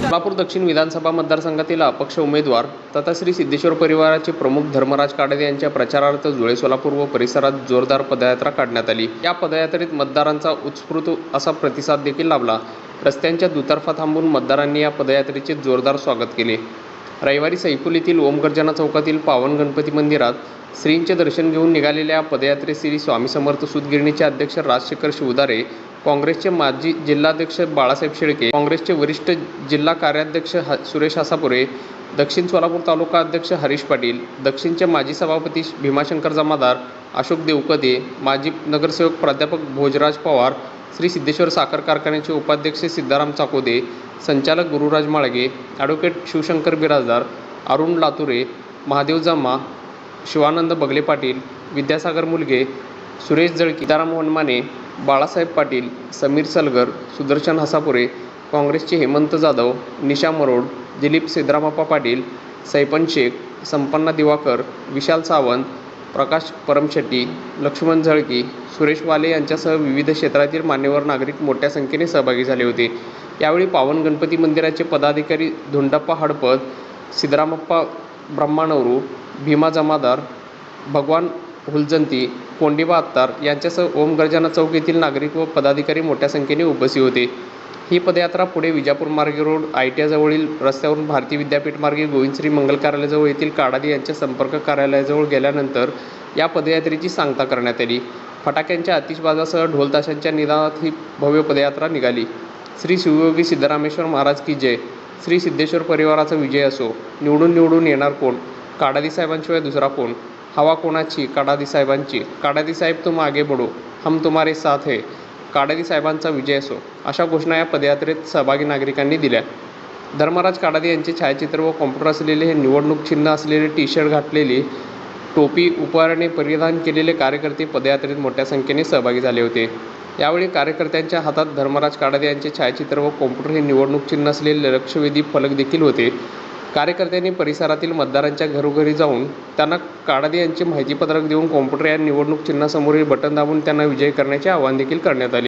सोलापूर दक्षिण विधानसभा मतदारसंघातील अपक्ष उमेदवार तथा श्री सिद्धेश्वर परिवाराचे प्रमुख धर्मराज काडे यांच्या प्रचारार्थ जुळे सोलापूर व परिसरात जोरदार पदयात्रा काढण्यात आली. या पदयात्रेत मतदारांचा उत्स्फूर्त असा प्रतिसाद देखील लाभला. रस्त्यांच्या दुतर्फा थांबून मतदारांनी या पदयात्रेचे जोरदार स्वागत केले. रविवारी सैफुलीतील ओमगर्जना चौकातील पावन गणपती मंदिरात श्रींचे दर्शन घेऊन निघालेल्या या पदयात्रेत श्री स्वामी समर्थ सुतगिरणीचे अध्यक्ष राजशेखर शिवदारे काँग्रेसचे माजी जिल्हाध्यक्ष बाळासाहेब शेळके काँग्रेसचे वरिष्ठ जिल्हा कार्याध्यक्ष ह सुरेश हासापुरे दक्षिण सोलापूर तालुका अध्यक्ष हरीश पाटील दक्षिणचे माजी सभापती भीमाशंकर जमादार अशोक देवकदे माजी नगरसेवक प्राध्यापक भोजराज पवार श्री सिद्धेश्वर साखर कारखान्याचे उपाध्यक्ष सिद्धाराम चाकोदे संचालक गुरुराज माळगे ॲडव्होकेट शिवशंकर बिराजदार अरुण लातुरे महादेव जम्मा शिवानंद बगले पाटील विद्यासागर मुलगे सुरेश जळकी सीताराम वनमाने बाळासाहेब पाटील समीर सलगर सुदर्शन हसापुरे काँग्रेसचे हेमंत जाधव निशा मरोड दिलीप सिद्धरामप्पा पाटील सैपन शेख संपन्ना दिवाकर विशाल सावंत प्रकाश परमशेट्टी लक्ष्मण झळकी सुरेश वाले यांच्यासह विविध क्षेत्रातील मान्यवर नागरिक मोठ्या संख्येने सहभागी झाले होते. यावेळी पावन गणपती मंदिराचे पदाधिकारी धुंडप्पा हडपद सिद्धरामप्पा ब्रह्मानवरू भीमा जमादार भगवान हुलजंती कोंडिबा अत्तार यांच्यासह ओम गर्जना चौक येथील नागरिक व पदाधिकारी मोठ्या संख्येने उपस्थित होते. ही पदयात्रा पुढे विजापूर मार्गे रोड आय टी आयजवळील रस्त्यावरून भारतीय विद्यापीठ मार्गे गोविंदश्री मंगल कार्यालयाजवळ येथील काडादी यांच्या संपर्क कार्यालयाजवळ गेल्यानंतर या पदयात्रेची सांगता करण्यात आली. फटाक्यांच्या आतिषबाजासह ढोलताशांच्या निदानात ही भव्य पदयात्रा निघाली. श्री शिवयोगी सिद्धरामेश्वर महाराज की जय. श्री सिद्धेश्वर परिवाराचा विजय असो. निवडून निवडून येणार कोण? काडादी साहेबांशिवाय दुसरा कोण? हवा कोणाची? काडादी साहेबांची. काडादी साहेब तुम आगे बढो हम तुम्हारे साथ है. काडादी साहेबांचा विजय असो. अशा घोषणा या पदयात्रेत सहभागी नागरिकांनी दिल्या. धर्मराज काडादी यांचे छायाचित्र व कॉम्प्युटर असलेले हे निवडणूक चिन्ह असलेले टी शर्ट घातलेली टोपी उपहाराने परिधान केलेले कार्यकर्ते पदयात्रेत मोठ्या संख्येने सहभागी झाले होते. यावेळी कार्यकर्त्यांच्या हातात धर्मराज काडादे यांचे छायाचित्र व कॉम्प्युटर हे निवडणूक चिन्ह असलेले लक्षवेधी फलक देखील होते. कार्यकर्त्यांनी परिसरातील मतदारांच्या घरोघरी जाऊन त्यांना काडादे यांचे माहितीपत्रक देऊन कॉम्प्युटर या निवडणूक चिन्हासमोरील बटन दाबून त्यांना विजयी करण्याचे आवाहन देखील करण्यात आले.